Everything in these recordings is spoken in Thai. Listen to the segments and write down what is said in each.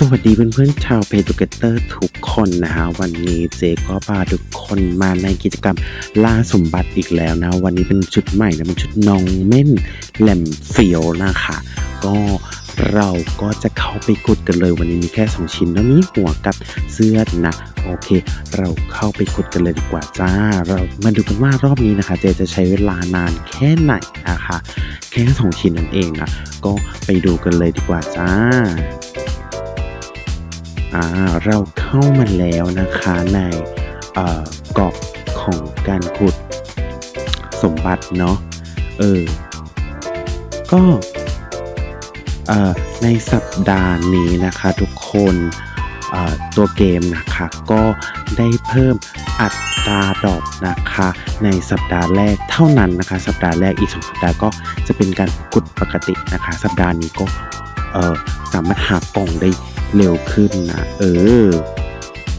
สวัสดีเพื่อนๆชาวเพจ t เกเตอร์ทุกคนนะฮะวันนี้เจก็พาทุกคนมาในกิจกรรมล่าสมบัติอีกแล้วนะ วันนี้เป็นชุดใหม่นะเป็นชุดนองเม่นแหลมเฟียวนะคะก็เราก็จะเข้าไปกดกันเลยวันนี้มีแค่สองชิ้นแล้วมีหัวกับเสื้อนะโอเค เราเข้าไปกดกันเลยดีกว่าจ้า เรามาดูกันว่ารอบนี้นะคะ เจจะใช้เวลานานแค่ไหนนะคะ แค่สองชิ้นนั่นเองนะก็ไปดูกันเลยดีกว่าจ้า อ่าเราเข้ามาแล้วนะคะในเกรอบของการขุดสมบัติเนาะเออ ก็เอ่อในสัปดาห์นี้นะคะทุกคนเอ่อตัวเกมนะคะก็ได้เพิ่มอัตราดอกนะคะในสัปดาห์แรกเท่านั้นนะคะ สัปดาห์แรกอีกสองสัปดาห์ก็จะเป็นการขุดปกตินะคะ สัปดาห์นี้ก็สามารถหากล่องได้ เร็วขึ้นนะเออ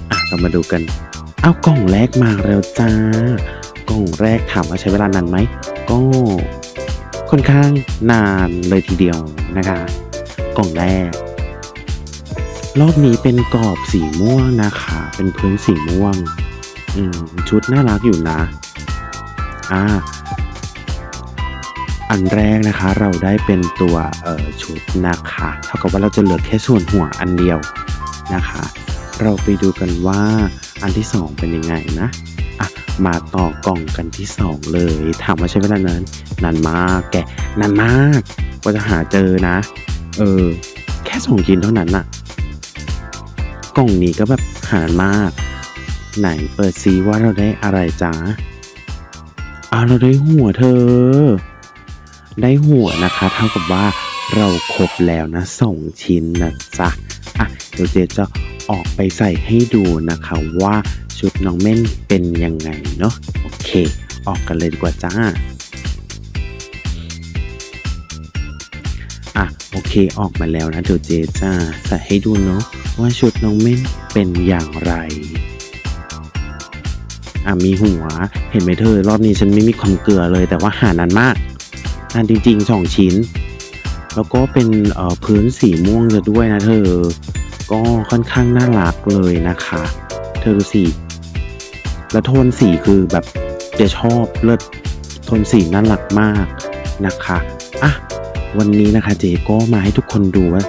อะเรามาดูกัน เอากล่องแรกมาแล้วจ้ากล่องแรกถามว่าใช้เวลานานไหมก็ค่อนข้างนานเลยทีเดียวนะคะ กล่องแรก รอบนี้เป็นกรอบสีม่วงนะคะ เป็นพื้นสีม่วง อืมชุดน่ารักอยู่นะ อ่า อันแรกนะคะเราได้เป็นตัวชุดนะคะเท่ากับว่าเราจะเหลือแค่ส่วนหัวอันเดียวนะคะ เราไปดูกันว่าอันที่สองเป็นยังไงนะอะมาต่อกล่องกันที่สองเลย ถามว่าใช้เวลานานนานมากแกนานมากกว่าจะหาเจอนะ เออ แค่สองชิ้นเท่านั้นน่ะกล่องนี้ก็แบบหานมาก ไหนเปิดซีว่าเราได้อะไรจ้าอ้าวเราได้หัวเธอ ได้หัวนะคะ เท่ากับว่าเราครบแล้วนะสองชิ้นนะจ๊ะอะเดี๋ยวเจจะออกไปใส่ให้ดูนะคะว่าชุดน้องเม่นเป็นยังไงเนาะโอเค ออกกันเลยดีกว่าจ้าอะโอเคออกมาแล้วนะเดี๋ยวเจจะใส่ให้ดูเนาะว่าชุดน้องเม่นเป็นอย่างไรอะมีหัวเห็นไหมเธอ รอบนี้ฉันไม่มีความเกลือเลยแต่ว่าหานานมาก นานจริงๆสองชิ้น แล้วก็เป็นพื้นสีม่วงจะด้วยนะเธอ ก็ค่อนข้างน่ารักเลยนะคะ เธอดูสิ แล้วโทนสีคือแบบเจะชอบเลิศโทนสีน่ารักมากนะคะอะวันนี้นะคะเจก็มาให้ทุกคนดูว่า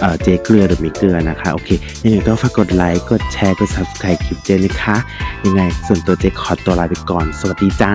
เออเจเกลือหรือม่เกลือนะคะ โอเค ยังไงก็ฝากกดไลค์ กดแชร์ กด subscribe คลิปเจนะคะ ยังไงส่วนตัวเจขอตัวลาไปก่อน สวัสดีจ้า